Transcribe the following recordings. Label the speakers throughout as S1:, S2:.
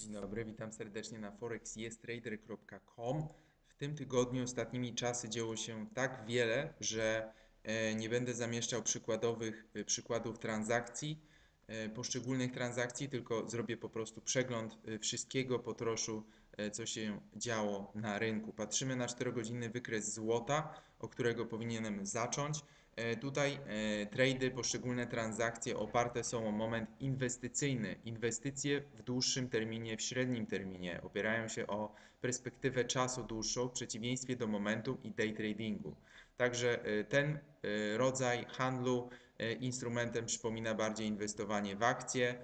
S1: Dzień dobry, witam serdecznie na forexyestrader.com. W tym tygodniu ostatnimi czasy działo się tak wiele, że e, nie będę zamieszczał przykładowych e, przykładów transakcji, e, poszczególnych transakcji, tylko zrobię po prostu przegląd wszystkiego po troszu, co się działo na rynku. Patrzymy na 4-godzinny wykres złota, o którego powinienem zacząć. E, Tutaj e, trady, poszczególne transakcje oparte są o moment inwestycyjny. Inwestycje w dłuższym terminie, w średnim terminie opierają się o perspektywę czasu dłuższą w przeciwieństwie do momentum i day tradingu. Także e, ten rodzaj handlu instrumentem przypomina bardziej inwestowanie w akcje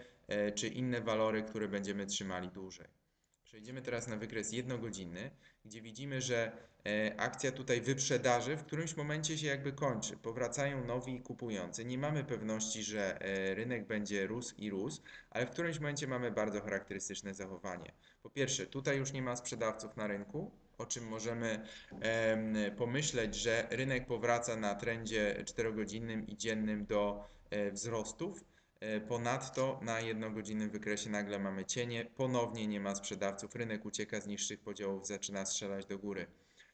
S1: czy inne walory, które będziemy trzymali dłużej. Przejdziemy teraz na wykres jednogodzinny, gdzie widzimy, że e, akcja tutaj wyprzedaży w którymś momencie się jakby kończy. Powracają nowi kupujący. Nie mamy pewności, że e, rynek będzie rósł i rósł, ale w którymś momencie mamy bardzo charakterystyczne zachowanie. Po pierwsze, tutaj już nie ma sprzedawców na rynku, o czym możemy em, pomyśleć, że rynek powraca na trendzie 4-godzinnym i dziennym do e, wzrostów. E, Ponadto na jednogodzinnym wykresie nagle mamy cienie, ponownie nie ma sprzedawców, rynek ucieka z niższych podziałów, zaczyna strzelać do góry.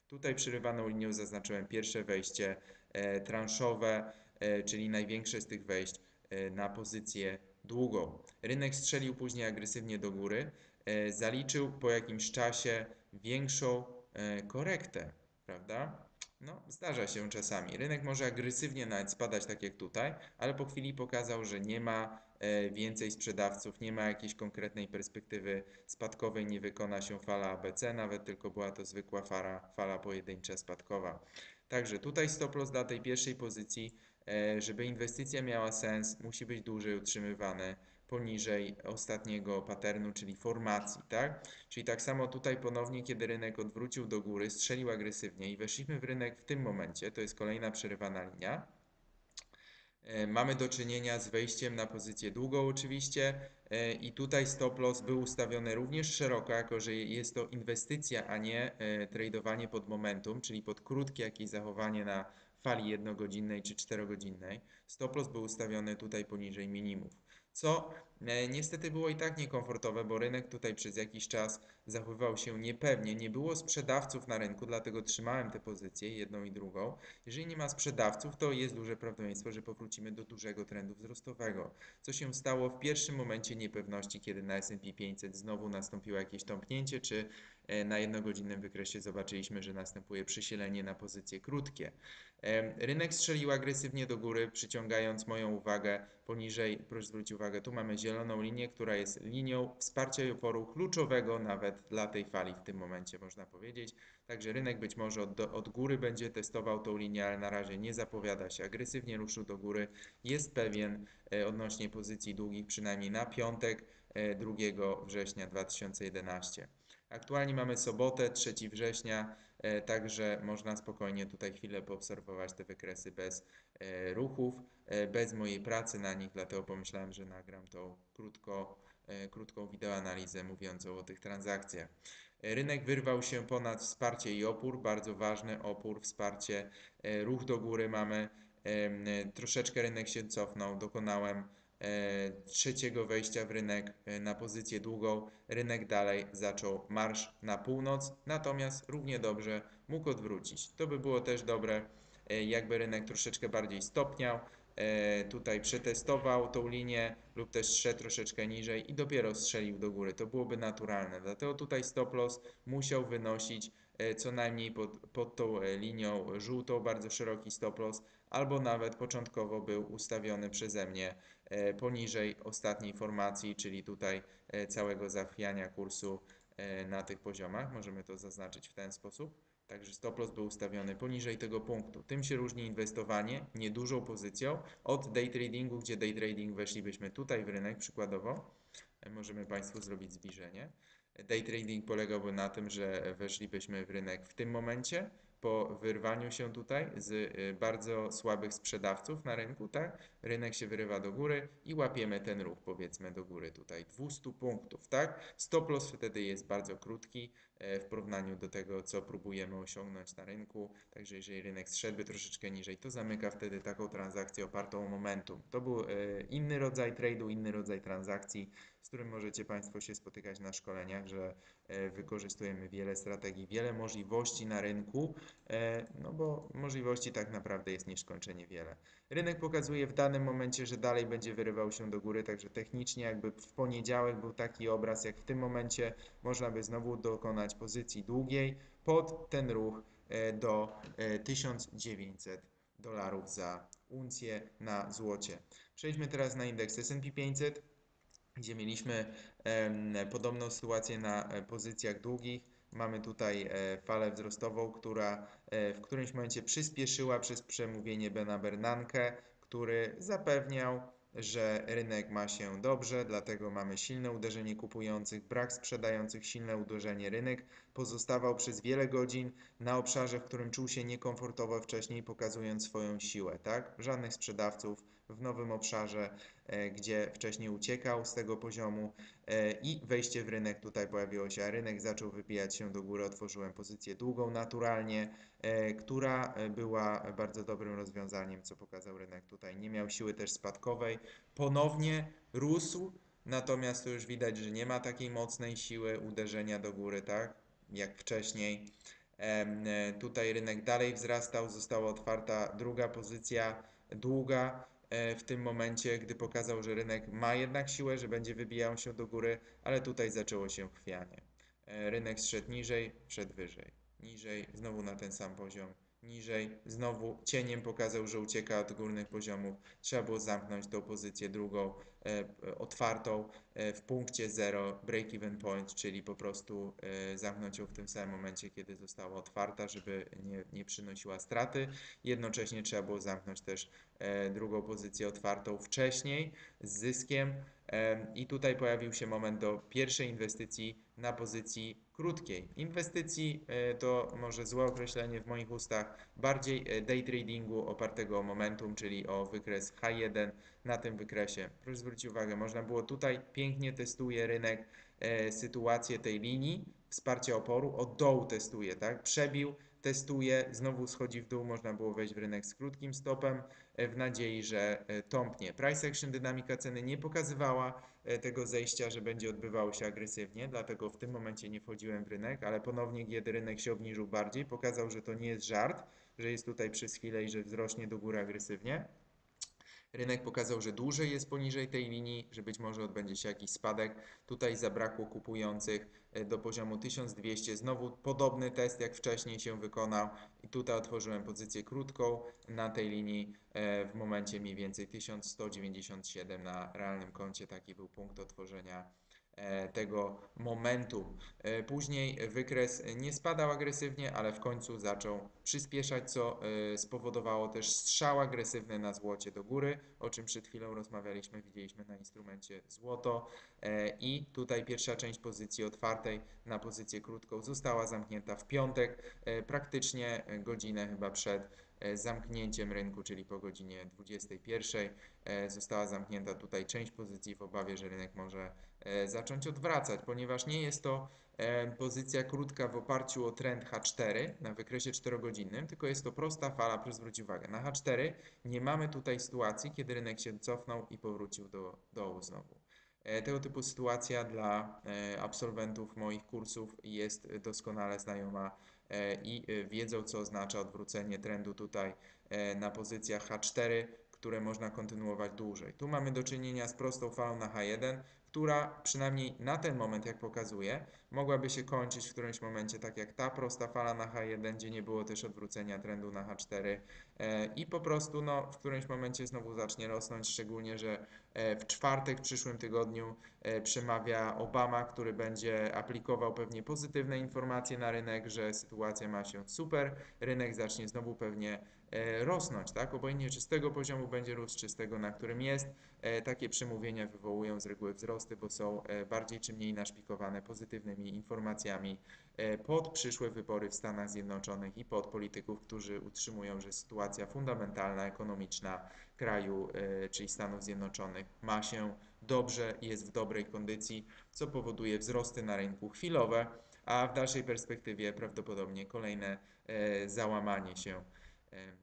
S1: Tutaj przerywaną linią zaznaczyłem pierwsze wejście e, transzowe, e, czyli największe z tych wejść na pozycję długą. Rynek strzelił później agresywnie do góry, zaliczył po jakimś czasie większą korektę, prawda? No, zdarza się czasami. Rynek może agresywnie nawet spadać, tak jak tutaj, ale po chwili pokazał, że nie ma e, więcej sprzedawców, nie ma jakiejś konkretnej perspektywy spadkowej, nie wykona się fala ABC, nawet tylko była to zwykła fala, fala pojedyncza spadkowa. Także tutaj stop loss dla tej pierwszej pozycji, e, żeby inwestycja miała sens, musi być dłużej utrzymywany poniżej ostatniego paternu, czyli formacji, tak? Czyli tak samo tutaj ponownie, kiedy rynek odwrócił do góry, strzelił agresywnie i weszliśmy w rynek w tym momencie, to jest kolejna przerywana linia. E, Mamy do czynienia z wejściem na pozycję długą oczywiście e, i tutaj stop loss był ustawiony również szeroko, jako że jest to inwestycja, a nie e, tradowanie pod momentum, czyli pod krótkie jakieś zachowanie na fali jednogodzinnej czy czterogodzinnej. Stop loss był ustawiony tutaj poniżej minimów, co niestety było i tak niekomfortowe, bo rynek tutaj przez jakiś czas zachowywał się niepewnie, nie było sprzedawców na rynku, dlatego trzymałem te pozycje, jedną i drugą. Jeżeli nie ma sprzedawców, to jest duże prawdopodobieństwo, że powrócimy do dużego trendu wzrostowego. Co się stało w pierwszym momencie niepewności, kiedy na S&P 500 znowu nastąpiło jakieś tąpnięcie, czy e, na jednogodzinnym wykresie zobaczyliśmy, że następuje przysilenie na pozycje krótkie. Em, Rynek strzelił agresywnie do góry, przyciągając moją uwagę poniżej, proszę zwrócić uwagę, tu mamy zieloną linię, która jest linią wsparcia i oporu kluczowego nawet dla tej fali w tym momencie, można powiedzieć. Także rynek być może od, od góry będzie testował tą linię, ale na razie nie zapowiada się agresywnie, ruszył do góry. Jest pewien e, odnośnie pozycji długich, przynajmniej na piątek e, 2 września 2011. Aktualnie mamy sobotę, 3 września, e, także można spokojnie tutaj chwilę poobserwować te wykresy bez e, ruchów, e, bez mojej pracy na nich, dlatego pomyślałem, że nagram tą krótko, e, krótką wideoanalizę mówiącą o tych transakcjach. E, Rynek wyrwał się ponad wsparcie i opór, bardzo ważny opór, wsparcie, e, ruch do góry mamy, e, troszeczkę rynek się cofnął, dokonałem e, trzeciego wejścia w rynek e, na pozycję długą, rynek dalej zaczął marsz na północ, natomiast równie dobrze mógł odwrócić. To by było też dobre, e, jakby rynek troszeczkę bardziej stopniał, e, tutaj przetestował tą linię lub też szedł troszeczkę niżej i dopiero strzelił do góry. To byłoby naturalne. Dlatego tutaj stop loss musiał wynosić e, co najmniej pod, pod tą e, linią żółtą, bardzo szeroki stop loss, albo nawet początkowo był ustawiony przeze mnie e, poniżej ostatniej formacji, czyli tutaj e, całego zachwiania kursu e, na tych poziomach. Możemy to zaznaczyć w ten sposób. Także stop loss był ustawiony poniżej tego punktu. Tym się różni inwestowanie niedużą pozycją od day tradingu, gdzie day trading weszlibyśmy tutaj w rynek przykładowo. Możemy Państwu zrobić zbliżenie. Day trading polegałby na tym, że weszlibyśmy w rynek w tym momencie, po wyrwaniu się tutaj z y, bardzo słabych sprzedawców na rynku, tak? Rynek się wyrywa do góry i łapiemy ten ruch, powiedzmy, do góry tutaj 200 punktów, tak? Stop loss wtedy jest bardzo krótki w porównaniu do tego, co próbujemy osiągnąć na rynku. Także jeżeli rynek zszedłby troszeczkę niżej, to zamyka wtedy taką transakcję opartą o momentum. To był e, inny rodzaj trade'u, inny rodzaj transakcji. z którym możecie Państwo się spotykać na szkoleniach, że e, wykorzystujemy wiele strategii, wiele możliwości na rynku, e, no bo możliwości tak naprawdę jest nieskończenie wiele. Rynek pokazuje w danym momencie, że dalej będzie wyrywał się do góry, także technicznie jakby w poniedziałek był taki obraz, jak w tym momencie można by znowu dokonać pozycji długiej pod ten ruch e, do e, 1900 dolarów za uncję na złocie. Przejdźmy teraz na indeks S&P 500, gdzie mieliśmy podobną sytuację na e, pozycjach długich. Mamy tutaj e, falę wzrostową, która e, w którymś momencie przyspieszyła przez przemówienie Bena Bernanke, który zapewniał, że rynek ma się dobrze, dlatego mamy silne uderzenie kupujących, brak sprzedających, silne uderzenie. Rynek pozostawał przez wiele godzin na obszarze, w którym czuł się niekomfortowo wcześniej, pokazując swoją siłę, tak? Żadnych sprzedawców w nowym obszarze, e, gdzie wcześniej uciekał z tego poziomu e, i wejście w rynek tutaj pojawiło się, a rynek zaczął wypijać się do góry, otworzyłem pozycję długą naturalnie, e, która była bardzo dobrym rozwiązaniem, co pokazał rynek tutaj. Nie miał siły też spadkowej, ponownie rósł, natomiast tu już widać, że nie ma takiej mocnej siły uderzenia do góry, tak? Jak wcześniej. Tutaj rynek dalej wzrastał, została otwarta druga pozycja długa w tym momencie, gdy pokazał, że rynek ma jednak siłę, że będzie wybijał się do góry, ale tutaj zaczęło się chwianie. E, Rynek zszedł niżej, wszedł wyżej, niżej, znowu na ten sam poziom, niżej, znowu cieniem pokazał, że ucieka od górnych poziomów. Trzeba było zamknąć tą pozycję drugą, e, otwartą e, w punkcie 0, break-even point, czyli po prostu e, zamknąć ją w tym samym momencie, kiedy została otwarta, żeby nie, nie przynosiła straty. Jednocześnie trzeba było zamknąć też e, drugą pozycję otwartą wcześniej z zyskiem. I tutaj pojawił się moment do pierwszej inwestycji na pozycji krótkiej. Inwestycji e, to może złe określenie w moich ustach, bardziej e, day tradingu opartego o momentum, czyli o wykres H1 na tym wykresie. Proszę zwrócić uwagę, można było tutaj pięknie testuje rynek e, sytuację tej linii, wsparcia oporu, od dołu testuje, tak? Przebił, testuje, znowu schodzi w dół, można było wejść w rynek z krótkim stopem e, w nadziei, że e, tąpnie. Price action dynamika ceny nie pokazywała e, tego zejścia, że będzie odbywało się agresywnie, dlatego w tym momencie nie wchodziłem w rynek, ale ponownie, kiedy rynek się obniżył bardziej, pokazał, że to nie jest żart, że jest tutaj przez chwilę i że wzrośnie do góry agresywnie. Rynek pokazał, że dłużej jest poniżej tej linii, że być może odbędzie się jakiś spadek. Tutaj zabrakło kupujących e, do poziomu 1200. Znowu podobny test jak wcześniej się wykonał i tutaj otworzyłem pozycję krótką na tej linii e, w momencie mniej więcej 1197 na realnym koncie. Taki był punkt otworzenia tego momentu. E, Później wykres nie spadał agresywnie, ale w końcu zaczął przyspieszać, co e, spowodowało też strzał agresywny na złocie do góry, o czym przed chwilą rozmawialiśmy, widzieliśmy na instrumencie złoto. E, I tutaj pierwsza część pozycji otwartej na pozycję krótką została zamknięta w piątek, e, praktycznie e, godzinę chyba przed e, zamknięciem rynku, czyli po godzinie 21. e, Została zamknięta tutaj część pozycji w obawie, że rynek może e, zacząć odwracać, ponieważ nie jest to e, pozycja krótka w oparciu o trend H4 na wykresie 4-godzinnym, tylko jest to prosta fala, proszę zwrócić uwagę, na H4 nie mamy tutaj sytuacji, kiedy rynek się cofnął i powrócił do dołu znowu. E, Tego typu sytuacja dla e, absolwentów moich kursów jest doskonale znajoma e, i e, wiedzą, co oznacza odwrócenie trendu tutaj e, na pozycjach H4, które można kontynuować dłużej. Tu mamy do czynienia z prostą falą na H1, która przynajmniej na ten moment, jak pokazuje, mogłaby się kończyć w którymś momencie, tak jak ta prosta fala na H1, gdzie nie było też odwrócenia trendu na H4 e, i po prostu no, w którymś momencie znowu zacznie rosnąć, szczególnie, że e, w czwartek, w przyszłym tygodniu e, przemawia Obama, który będzie aplikował pewnie pozytywne informacje na rynek, że sytuacja ma się super, rynek zacznie znowu pewnie e, rosnąć, tak? Obojętnie czy z tego poziomu będzie rósł, czy z tego, na którym jest. E, Takie przemówienia wywołują z reguły wzrosty, bo są e, bardziej czy mniej naszpikowane pozytywnymi informacjami e, pod przyszłe wybory w Stanach Zjednoczonych i pod polityków, którzy utrzymują, że sytuacja fundamentalna, ekonomiczna kraju, e, czyli Stanów Zjednoczonych ma się dobrze, jest w dobrej kondycji, co powoduje wzrosty na rynku chwilowe, a w dalszej perspektywie prawdopodobnie kolejne e, załamanie się. E,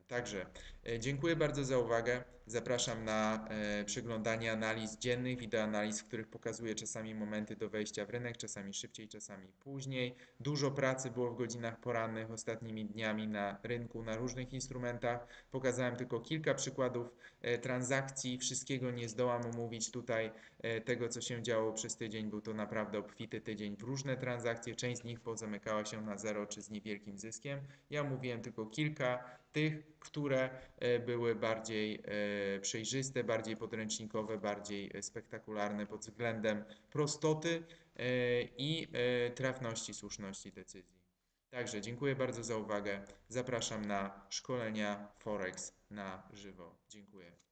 S1: Także e, dziękuję bardzo za uwagę. Zapraszam na e, przeglądanie analiz dziennych, wideoanaliz, w których pokazuję czasami momenty do wejścia w rynek, czasami szybciej, czasami później. Dużo pracy było w godzinach porannych ostatnimi dniami na rynku, na różnych instrumentach. Pokazałem tylko kilka przykładów e, transakcji. Wszystkiego nie zdołam omówić tutaj e, tego, co się działo przez tydzień. Był to naprawdę obfity tydzień w różne transakcje. Część z nich pozamykała się na zero czy z niewielkim zyskiem. Ja omówiłem tylko kilka tych, które e, były bardziej e, przejrzyste, bardziej podręcznikowe, bardziej e, spektakularne pod względem prostoty i trafności, słuszności decyzji. Także dziękuję bardzo za uwagę. Zapraszam na szkolenia Forex na żywo. Dziękuję.